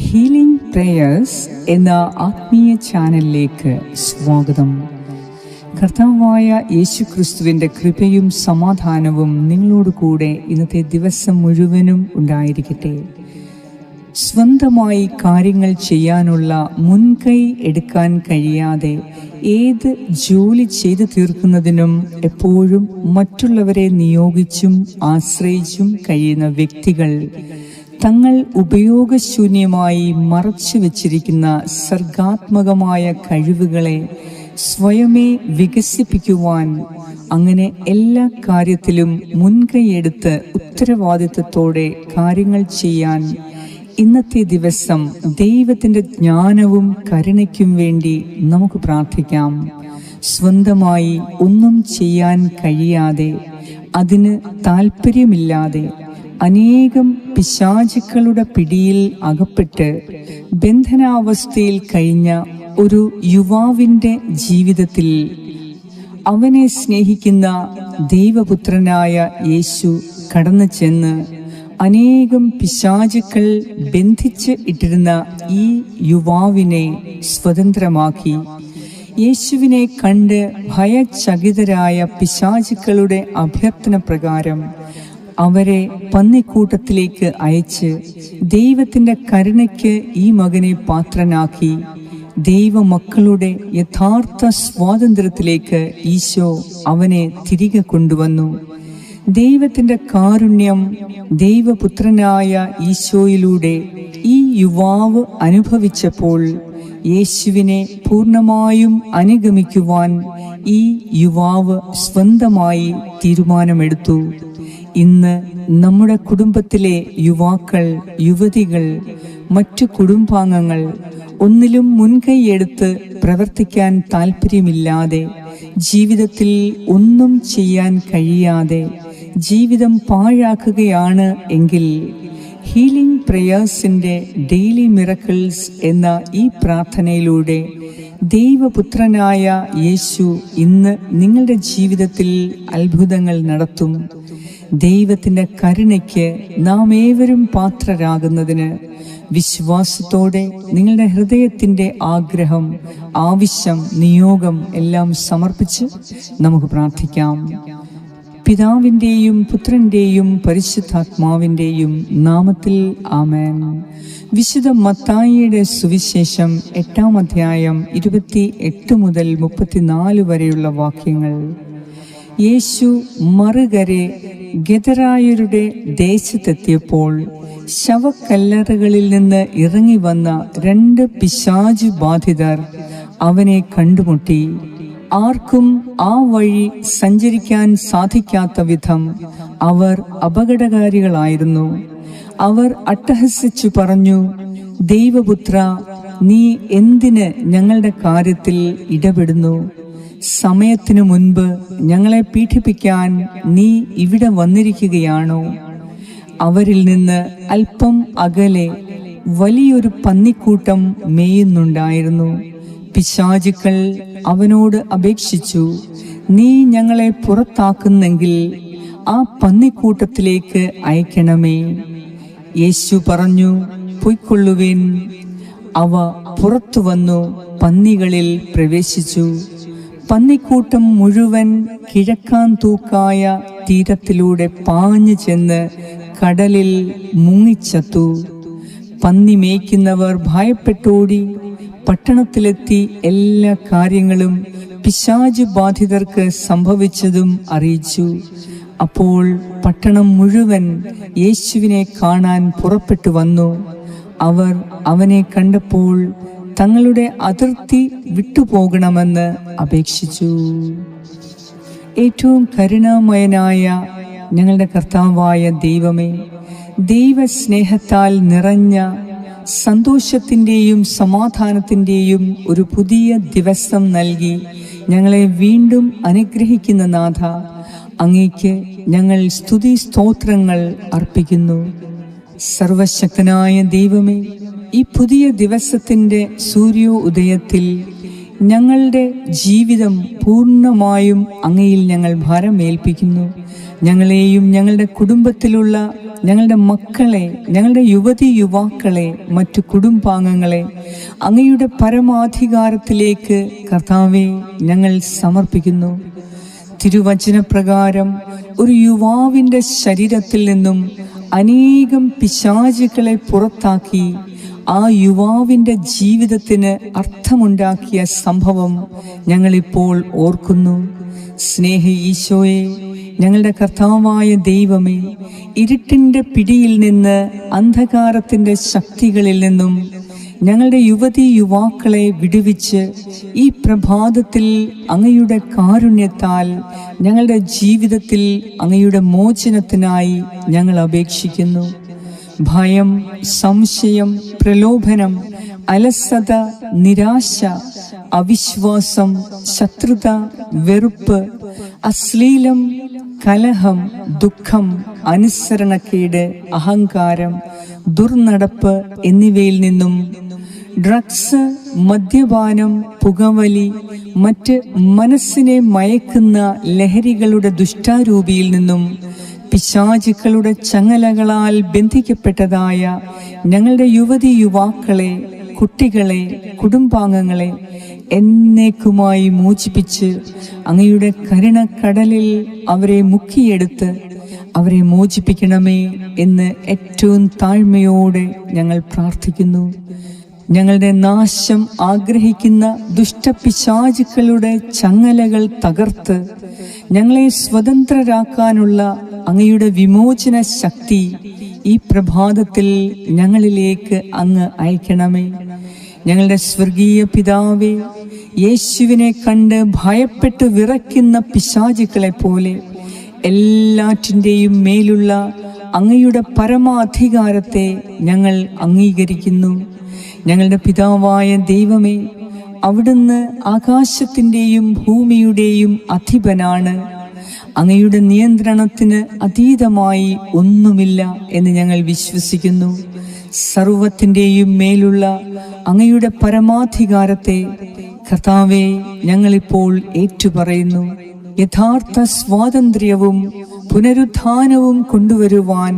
Healing prayers എന്ന ആത്മീയ ചാനലിലേക്ക് സ്വാഗതം. കർത്താവായ യേശു ക്രിസ്തുവിന്റെ കൃപയും സമാധാനവും നിങ്ങളോട് കൂടെ ഇന്നത്തെ ദിവസം മുഴുവനും ഉണ്ടായിരിക്കട്ടെ. സ്വന്തമായി കാര്യങ്ങൾ ചെയ്യാനുള്ള മുൻകൈ എടുക്കാൻ കഴിയാതെ ഏത് ജോലി ചെയ്തു തീർക്കുന്നതിനും എപ്പോഴും മറ്റുള്ളവരെ നിയോഗിച്ചും ആശ്രയിച്ചും കഴിയുന്ന വ്യക്തികൾ തങ്ങൾ ഉപയോഗശൂന്യമായി മറച്ചു വച്ചിരിക്കുന്ന സർഗാത്മകമായ കഴിവുകളെ സ്വയമേ വികസിപ്പിക്കുവാൻ അങ്ങനെ എല്ലാ കാര്യത്തിലും മുൻകൈയെടുത്ത് ഉത്തരവാദിത്വത്തോടെ കാര്യങ്ങൾ ചെയ്യാൻ ഇന്നത്തെ ദിവസം ദൈവത്തിന്റെ ജ്ഞാനവും കരുണയ്ക്കും വേണ്ടി നമുക്ക് പ്രാർത്ഥിക്കാം. സ്വന്തമായി ഒന്നും ചെയ്യാൻ കഴിയാതെ അതിന് താല്പര്യമില്ലാതെ അനേകം പിശാചുക്കളുടെ പിടിയിൽ അകപ്പെട്ട് ബന്ധനാവസ്ഥയിൽ കഴിഞ്ഞ ഒരു യുവാവിന്റെ ജീവിതത്തിൽ അവനെ സ്നേഹിക്കുന്ന ദൈവപുത്രനായ യേശു കടന്നു ചെന്ന് അനേകം പിശാചുക്കൾ ബന്ധിച്ച് ഇട്ടിരുന്ന ഈ യുവാവിനെ സ്വതന്ത്രമാക്കി. യേശുവിനെ കണ്ട് ഭയചകിതരായ പിശാചുക്കളുടെ അഭ്യർത്ഥന പ്രകാരം അവരെ പന്നിക്കൂട്ടത്തിലേക്ക് അയച്ച് ദൈവത്തിന്റെ കരുണയ്ക്ക് ഈ മകനെ പാത്രനാക്കി ദൈവമക്കളുടെ യഥാർത്ഥ സ്വാതന്ത്ര്യത്തിലേക്ക് ഈശോ അവനെ തിരികെ കൊണ്ടുവന്നു. ദൈവത്തിന്റെ കാരുണ്യം ദൈവപുത്രനായ ഈശോയിലൂടെ ഈ യുവാവ് അനുഭവിച്ചപ്പോൾ യേശുവിനെ പൂർണമായും അനുഗമിക്കുവാൻ ഈ യുവാവ് സ്വന്തമായി തീരുമാനമെടുത്തു. ഇന്ന് നമ്മുടെ കുടുംബത്തിലെ യുവാക്കൾ യുവതികൾ മറ്റു കുടുംബാംഗങ്ങൾ ഒന്നിലും മുൻകൈയെടുത്ത് പ്രവർത്തിക്കാൻ താല്പര്യമില്ലാതെ ജീവിതത്തിൽ ഒന്നും ചെയ്യാൻ കഴിയാതെ ജീവിതം പാഴാക്കുകയാണ് എങ്കിൽ ഹീലിംഗ് പ്രേയേഴ്സിന്റെ ഡെയിലി മിറക്കിൾസ് എന്ന ഈ പ്രാർത്ഥനയിലൂടെ ദൈവപുത്രനായ യേശു ഇന്ന് നിങ്ങളുടെ ജീവിതത്തിൽ അത്ഭുതങ്ങൾ നടത്തും. ദൈവത്തിന്റെ കരുണയ്ക്ക് നാം ഏവരും പാത്രരാകുന്നതിന് വിശ്വാസത്തോടെ നിങ്ങളുടെ ഹൃദയത്തിന്റെ ആഗ്രഹം ആവശ്യം നിയോഗം എല്ലാം സമർപ്പിച്ച് നമുക്ക് പ്രാർത്ഥിക്കാം. പിതാവിന്റെയും പുത്രന്റെയും പരിശുദ്ധാത്മാവിന്റെയും നാമത്തിൽ ആമേൻ. വിശുദ്ധ മത്തായിയുടെ സുവിശേഷം എട്ടാം അധ്യായം ഇരുപത്തി എട്ട് മുതൽ മുപ്പത്തിനാല് വരെയുള്ള വാക്യങ്ങൾ. യേശു മറുകരെ ഗതരായരുടെ ദേശത്തെത്തിയപ്പോൾ ശവക്കല്ലറകളിൽ നിന്ന് ഇറങ്ങി വന്ന രണ്ട് പിശാചു ബാധിതർ അവനെ കണ്ടുമുട്ടി. ആർക്കും ആ വഴി സഞ്ചരിക്കാൻ സാധിക്കാത്ത വിധം അവർ അപകടകാരികളായിരുന്നു. അവർ അട്ടഹസിച്ചു പറഞ്ഞു ദൈവപുത്ര നീ എന്തിന് ഞങ്ങളുടെ കാര്യത്തിൽ ഇടപെടുന്നു? സമയത്തിനു മുൻപ് ഞങ്ങളെ പീഡിപ്പിക്കാൻ നീ ഇവിടെ വന്നിരിക്കുകയാണോ? അവരിൽ നിന്ന് അല്പം അകലെ വലിയൊരു പന്നിക്കൂട്ടം മേയുന്നുണ്ടായിരുന്നു. പിശാചുക്കൾ അവനോട് അപേക്ഷിച്ചു നീ ഞങ്ങളെ പുറത്താക്കുന്നെങ്കിൽ ആ പന്നിക്കൂട്ടത്തിലേക്ക് അയക്കണമേ. യേശു പറഞ്ഞു പൊയ്ക്കൊള്ളുവേൻ. അവ പുറത്തു വന്നു പന്നികളിൽ പ്രവേശിച്ചു. പന്നിക്കൂട്ടം മുഴുവൻ കിഴക്കാൻ തൂക്കായ തീരത്തിലൂടെ പാഞ്ഞു ചെന്ന് കടലിൽ മുങ്ങിച്ചത്തു. പന്നി മേയ്ക്കുന്നവർ ഭയപ്പെട്ടോടി. പട്ടണത്തിലെത്തി എല്ലാ കാര്യങ്ങളും പിശാജ് ബാധിതർക്ക് സംഭവിച്ചതും അറിയിച്ചു. അപ്പോൾ പട്ടണം മുഴുവൻ യേശുവിനെ കാണാൻ പുറപ്പെട്ടു വന്നു. അവർ അവനെ കണ്ടപ്പോൾ തങ്ങളുടെ അതിർത്തി വിട്ടുപോകണമെന്ന് അപേക്ഷിച്ചു. ഏറ്റവും കരുണാമയനായ ഞങ്ങളുടെ കർത്താവായ ദൈവമേ ദൈവസ്നേഹത്താൽ നിറഞ്ഞ സന്തോഷത്തിന്റെയും സമാധാനത്തിന്റെയും ഒരു പുതിയ ദിവസം നൽകി ഞങ്ങളെ വീണ്ടും അനുഗ്രഹിക്കുന്ന നാഥ അങ്ങേക്ക് ഞങ്ങൾ സ്തുതി സ്തോത്രങ്ങൾ അർപ്പിക്കുന്നു. സർവശക്തനായ ദൈവമേ ഈ പുതിയ ദിവസത്തിന്റെ സൂര്യോദയത്തിൽ ഞങ്ങളുടെ ജീവിതം പൂർണമായും അങ്ങയിൽ ഞങ്ങൾ ഭാരമേൽപ്പിക്കുന്നു. ഞങ്ങളെയും ഞങ്ങളുടെ കുടുംബത്തിലുള്ള ഞങ്ങളുടെ മക്കളെ ഞങ്ങളുടെ യുവതി യുവാക്കളെ മറ്റു കുടുംബാംഗങ്ങളെ അങ്ങയുടെ പരമാധികാരത്തിലേക്ക് കർത്താവെ ഞങ്ങൾ സമർപ്പിക്കുന്നു. തിരുവചനപ്രകാരം ഒരു യുവാവിന്റെ ശരീരത്തിൽ നിന്നും അനേകം പിശാചുക്കളെ പുറത്താക്കി ആ യുവാവിന്റെ ജീവിതത്തിന് അർത്ഥമുണ്ടാക്കിയ സംഭവം ഞങ്ങളിപ്പോൾ ഓർക്കുന്നു. സ്നേഹ ഈശോയെ ഞങ്ങളുടെ കർത്താവായ ദൈവമേ ഇരുട്ടിന്റെ പിടിയിൽ നിന്ന് അന്ധകാരത്തിന്റെ ശക്തികളിൽ നിന്നും ഞങ്ങളുടെ യുവതി യുവാക്കളെ വിടുവിച്ച് ഈ പ്രഭാതത്തിൽ അങ്ങയുടെ കാരുണ്യത്താൽ ഞങ്ങളുടെ ജീവിതത്തിൽ അങ്ങയുടെ മോചനത്തിനായി ഞങ്ങൾ അപേക്ഷിക്കുന്നു. ഭയം സംശയം പ്രലോഭനം അലസത നിരാശ അവിശ്വാസം ശത്രുത വെറുപ്പ് അശ്ലീലം കലഹം ദുഃഖം അനുസരണക്കേട് അഹങ്കാരം ദുർനടപ്പ് എന്നിവയിൽ നിന്നും ഡ്രഗ്സ് മദ്യപാനം പുകവലി മറ്റ് മനസ്സിനെ മയക്കുന്ന ലഹരികളുടെ ദുഷ്ടാരൂപിയിൽ നിന്നും പിശാചുക്കളുടെ ചങ്ങലകളാൽ ബന്ധിക്കപ്പെട്ടതായ ഞങ്ങളുടെ യുവതി യുവാക്കളെ കുട്ടികളെ കുടുംബാംഗങ്ങളെ എന്നേക്കുമായി മോചിപ്പിച്ച് അങ്ങയുടെ കരുണക്കടലിൽ അവരെ മുക്കിയെടുത്ത് അവരെ മോചിപ്പിക്കണമേ എന്ന് ഏറ്റവും താഴ്മയോടെ ഞങ്ങൾ പ്രാർത്ഥിക്കുന്നു. ഞങ്ങളുടെ നാശം ആഗ്രഹിക്കുന്ന ദുഷ്ടപിശാചുക്കളുടെ ചങ്ങലകൾ തകർത്ത് ഞങ്ങളെ സ്വതന്ത്രരാക്കാനുള്ള അങ്ങയുടെ വിമോചന ശക്തി ഈ പ്രഭാതത്തിൽ ഞങ്ങളിലേക്ക് അങ്ങ് അയക്കണമേ. ഞങ്ങളുടെ സ്വർഗീയ പിതാവെ യേശുവിനെ കണ്ട് ഭയപ്പെട്ട് വിറയ്ക്കുന്ന പിശാചുക്കളെ പോലെ എല്ലാറ്റിന്റെയും മേലുള്ള അങ്ങയുടെ പരമാധികാരത്തെ ഞങ്ങൾ അംഗീകരിക്കുന്നു. ഞങ്ങളുടെ പിതാവായ ദൈവമേ അവിടുന്ന് ആകാശത്തിന്റെയും ഭൂമിയുടെയും അധിപനാണ്. അങ്ങയുടെ നിയന്ത്രണത്തിന് അതീതമായി ഒന്നുമില്ല എന്ന് ഞങ്ങൾ വിശ്വസിക്കുന്നു. സർവത്തിന്റെയും മേലുള്ള അങ്ങയുടെ പരമാധികാരത്തെ കർത്താവെ ഞങ്ങളിപ്പോൾ ഏറ്റുപറയുന്നു. യഥാർത്ഥ സ്വാതന്ത്ര്യവും പുനരുത്ഥാനവും കൊണ്ടുവരുവാൻ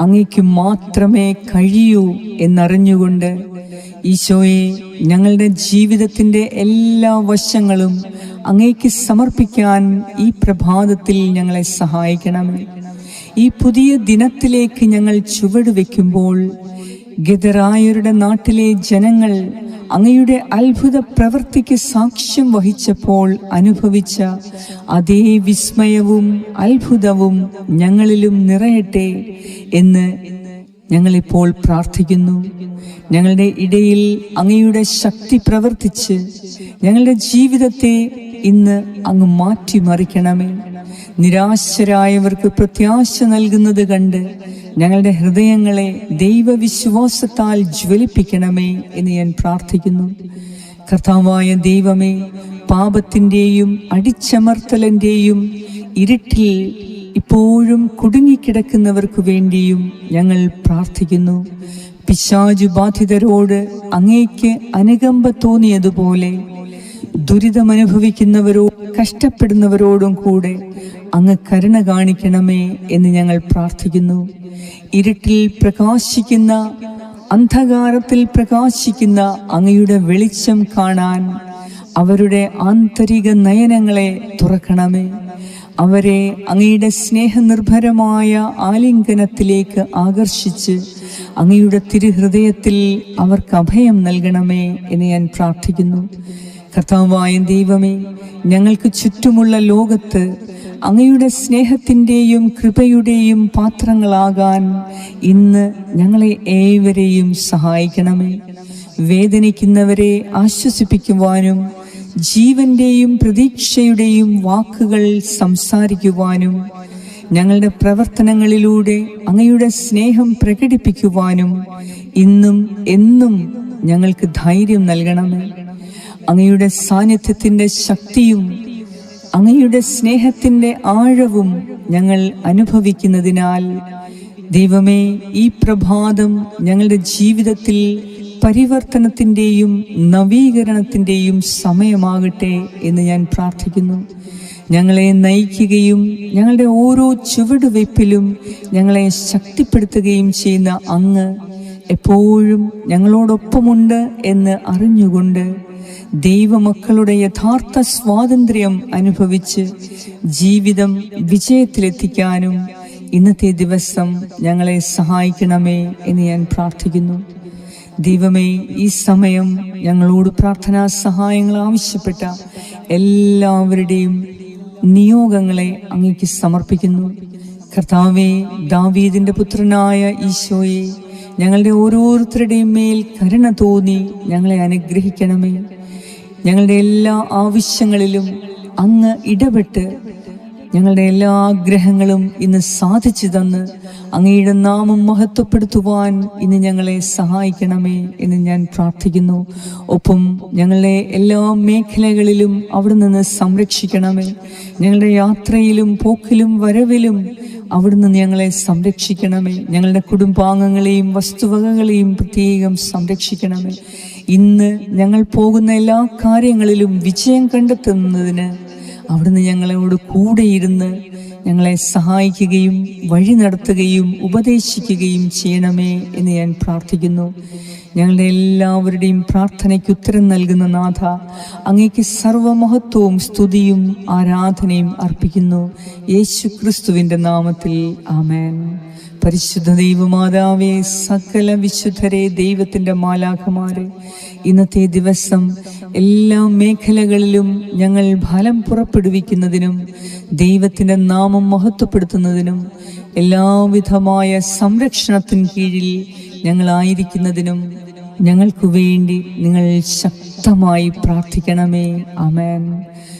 അങ്ങയ്ക്ക് മാത്രമേ കഴിയൂ എന്നറിഞ്ഞുകൊണ്ട് ഈശോയെ ഞങ്ങളുടെ ജീവിതത്തിന്റെ എല്ലാ വശങ്ങളും അങ്ങേക്ക് സമർപ്പിക്കാൻ ഈ പ്രഭാതത്തിൽ ഞങ്ങളെ സഹായിക്കണമേ. ഈ പുതിയ ദിനത്തിലേക്ക് ഞങ്ങൾ ചുവടുവെക്കുമ്പോൾ ഗതരായരുടെ നാട്ടിലെ ജനങ്ങൾ അങ്ങയുടെ അത്ഭുത പ്രവൃത്തിക്ക് സാക്ഷ്യം വഹിച്ചപ്പോൾ അനുഭവിച്ച അതേ വിസ്മയവും അത്ഭുതവും ഞങ്ങളിലും നിറയട്ടെ എന്ന് ഞങ്ങളിപ്പോൾ പ്രാർത്ഥിക്കുന്നു. ഞങ്ങളുടെ ഇടയിൽ അങ്ങയുടെ ശക്തി പ്രവർത്തിച്ച് ഞങ്ങളുടെ ജീവിതത്തെ ഇന്ന് അങ്ങ് മാറ്റിമറിക്കണമേ. നിരാശരായവർക്ക് പ്രത്യാശ നൽകുന്നത് കണ്ട് ഞങ്ങളുടെ ഹൃദയങ്ങളെ ദൈവവിശ്വാസത്താൽ ജ്വലിപ്പിക്കണമേ എന്ന് ഞാൻ പ്രാർത്ഥിക്കുന്നു. കർത്താവായ ദൈവമേ പാപത്തിന്റെയും അടിച്ചമർത്തലിന്റെയും ഇരുട്ടിൽ ഇപ്പോഴും കുടുങ്ങിക്കിടക്കുന്നവർക്ക് വേണ്ടിയും ഞങ്ങൾ പ്രാർത്ഥിക്കുന്നു. പിശാചു ബാധിതരോട് അങ്ങേക്ക് അനുകമ്പ തോന്നിയതുപോലെ ദുരിതമനുഭവിക്കുന്നവരോ കഷ്ടപ്പെടുന്നവരോടും കൂടെ അങ്ങ് കരുണ കാണിക്കണമേ എന്ന് ഞങ്ങൾ പ്രാർത്ഥിക്കുന്നു. ഇരുട്ടിൽ പ്രകാശിക്കുന്ന അന്ധകാരത്തിൽ പ്രകാശിക്കുന്ന അങ്ങയുടെ വെളിച്ചം കാണാൻ അവരുടെ ആന്തരിക നയനങ്ങളെ തുറക്കണമേ. അവരെ അങ്ങയുടെ സ്നേഹനിർഭരമായ ആലിംഗനത്തിലേക്ക് ആകർഷിച്ച് അങ്ങയുടെ തിരുഹൃദയത്തിൽ അവർക്ക് അഭയം നൽകണമേ എന്ന് ഞാൻ പ്രാർത്ഥിക്കുന്നു. കർത്താവായ ദൈവമേ ഞങ്ങൾക്ക് ചുറ്റുമുള്ള ലോകത്ത് അങ്ങയുടെ സ്നേഹത്തിന്റെയും കൃപയുടെയും പാത്രങ്ങളാകാൻ ഇന്ന് ഞങ്ങളെ ഏവരെയും സഹായിക്കണമേ. വേദനിക്കുന്നവരെ ആശ്വസിപ്പിക്കുവാനും ജീവന്റെയും പ്രതീക്ഷയുടെയും വാക്കുകൾ സംസാരിക്കുവാനും ഞങ്ങളുടെ പ്രവർത്തനങ്ങളിലൂടെ അങ്ങയുടെ സ്നേഹം പ്രകടിപ്പിക്കുവാനും ഇന്നും എന്നും ഞങ്ങൾക്ക് ധൈര്യം നൽകണമേ. അങ്ങയുടെ സാന്നിധ്യത്തിന്റെ ശക്തിയും അങ്ങയുടെ സ്നേഹത്തിന്റെ ആഴവും ഞങ്ങൾ അനുഭവിക്കുന്നതിനാൽ ദൈവമേ ഈ പ്രഭാതം ഞങ്ങളുടെ ജീവിതത്തിൽ പരിവർത്തനത്തിന്റെയും നവീകരണത്തിന്റെയും സമയമാകട്ടെ എന്ന് ഞാൻ പ്രാർത്ഥിക്കുന്നു. ഞങ്ങളെ നയിക്കുകയും ഞങ്ങളുടെ ഓരോ ചുവടുവയ്പ്പിലും ഞങ്ങളെ ശക്തിപ്പെടുത്തുകയും ചെയ്യുന്ന അങ്ങ് എപ്പോഴും ഞങ്ങളോടൊപ്പമുണ്ട് എന്ന് അറിഞ്ഞുകൊണ്ട് ദൈവമക്കളുടെ യഥാർത്ഥ സ്വാതന്ത്ര്യം അനുഭവിച്ച് ജീവിതം വിജയത്തിലെത്തിക്കാനും ഇന്നത്തെ ദിവസം ഞങ്ങളെ സഹായിക്കണമേ എന്ന് ഞാൻ പ്രാർത്ഥിക്കുന്നു. ദൈവമേ ഈ സമയം ഞങ്ങളോട് പ്രാർത്ഥനാ സഹായങ്ങൾ ആവശ്യപ്പെട്ട എല്ലാവരുടെയും നിയോഗങ്ങളെ അങ്ങേക്ക് സമർപ്പിക്കുന്നു. കർത്താവെ ദാവീദിന്റെ പുത്രനായ ഈശോയെ ഞങ്ങളുടെ ഓരോരുത്തരുടെയും മേൽ കരുണ തോന്നി ഞങ്ങളെ അനുഗ്രഹിക്കണമേ. ഞങ്ങളുടെ എല്ലാ ആവശ്യങ്ങളിലും അങ്ങ് ഇടപെട്ട് ഞങ്ങളുടെ എല്ലാ ആഗ്രഹങ്ങളും ഇന്ന് സാധിച്ചു തന്ന് അങ്ങയുടെ നാമം മഹത്വപ്പെടുത്തുവാൻ ഇന്ന് ഞങ്ങളെ സഹായിക്കണമേ എന്ന് ഞാൻ പ്രാർത്ഥിക്കുന്നു. ഒപ്പം ഞങ്ങളുടെ എല്ലാ മേഖലകളിലും അവിടെ നിന്ന് സംരക്ഷിക്കണമേ. ഞങ്ങളുടെ യാത്രയിലും പോക്കിലും വരവിലും അവിടുന്ന് ഞങ്ങളെ സംരക്ഷിക്കണമേ. ഞങ്ങളുടെ കുടുംബാംഗങ്ങളെയും വസ്തുവകകളെയും പ്രത്യേകം സംരക്ഷിക്കണമേ. ഇന്ന് ഞങ്ങൾ പോകുന്ന എല്ലാ കാര്യങ്ങളിലും വിജയം കണ്ടെത്തുന്നതിന് അവിടുന്ന് ഞങ്ങളോട് കൂടെ ഇരുന്ന് ഞങ്ങളെ സഹായിക്കുകയും വഴി നടത്തുകയും ഉപദേശിക്കുകയും ചെയ്യണമേ എന്ന് ഞാൻ പ്രാർത്ഥിക്കുന്നു. ഞങ്ങളുടെ എല്ലാവരുടെയും പ്രാർത്ഥനയ്ക്ക് ഉത്തരം നൽകുന്ന നാഥ അങ്ങേക്ക് സർവമഹത്വവും സ്തുതിയും ആരാധനയും അർപ്പിക്കുന്നു. യേശു ക്രിസ്തുവിന്റെ നാമത്തിൽ ആമേൻ. പരിശുദ്ധ ദൈവമാതാവേ സകല വിശുദ്ധരെ ദൈവത്തിന്റെ മാലാഖമാരെ ഇന്നത്തെ ദിവസം എല്ലാ മേഖലകളിലും ഞങ്ങൾ ഫലം പുറപ്പെടുവിക്കുന്നതിനും ദൈവത്തിന്റെ നാമം മഹത്വപ്പെടുത്തുന്നതിനും എല്ലാവിധമായ സംരക്ഷണത്തിന് കീഴിൽ ഞങ്ങളായിരിക്കുന്നതിനും ഞങ്ങൾക്കു വേണ്ടി നിങ്ങൾ ശക്തമായി പ്രാർത്ഥിക്കണമേ. അമേൻ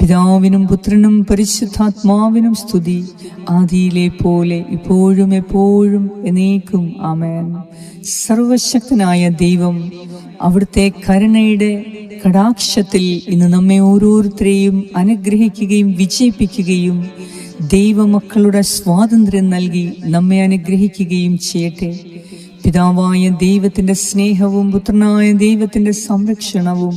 പിതാവിനും പുത്രനും പരിശുദ്ധാത്മാവിനും സ്തുതി ആദിയിലെ പോലെ ഇപ്പോഴും എപ്പോഴും എന്നേക്കും ആമേൻ. സർവശക്തനായ ദൈവം അവിടുത്തെ കരുണയുടെ കടാക്ഷത്തിൽ ഇന്ന് നമ്മെ ഓരോരുത്തരെയും അനുഗ്രഹിക്കുകയും വിജയിപ്പിക്കുകയും ദൈവമക്കളുടെ സ്വാതന്ത്ര്യം നൽകി നമ്മെ അനുഗ്രഹിക്കുകയും ചെയ്യട്ടെ. പിതാവായ ദൈവത്തിന്റെ സ്നേഹവും പുത്രനായ ദൈവത്തിന്റെ സംരക്ഷണവും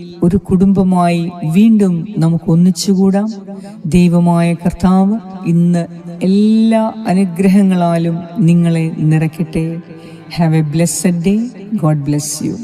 ഒരു കുടുംബമായി വീണ്ടും നമുക്ക് ഒന്നിച്ചുകൂടാം. ദൈവമായ കർത്താവ് ഇന്ന് എല്ലാ അനുഗ്രഹങ്ങളാലും നിങ്ങളെ നിറയ്ക്കട്ടെ. Have a blessed day God bless you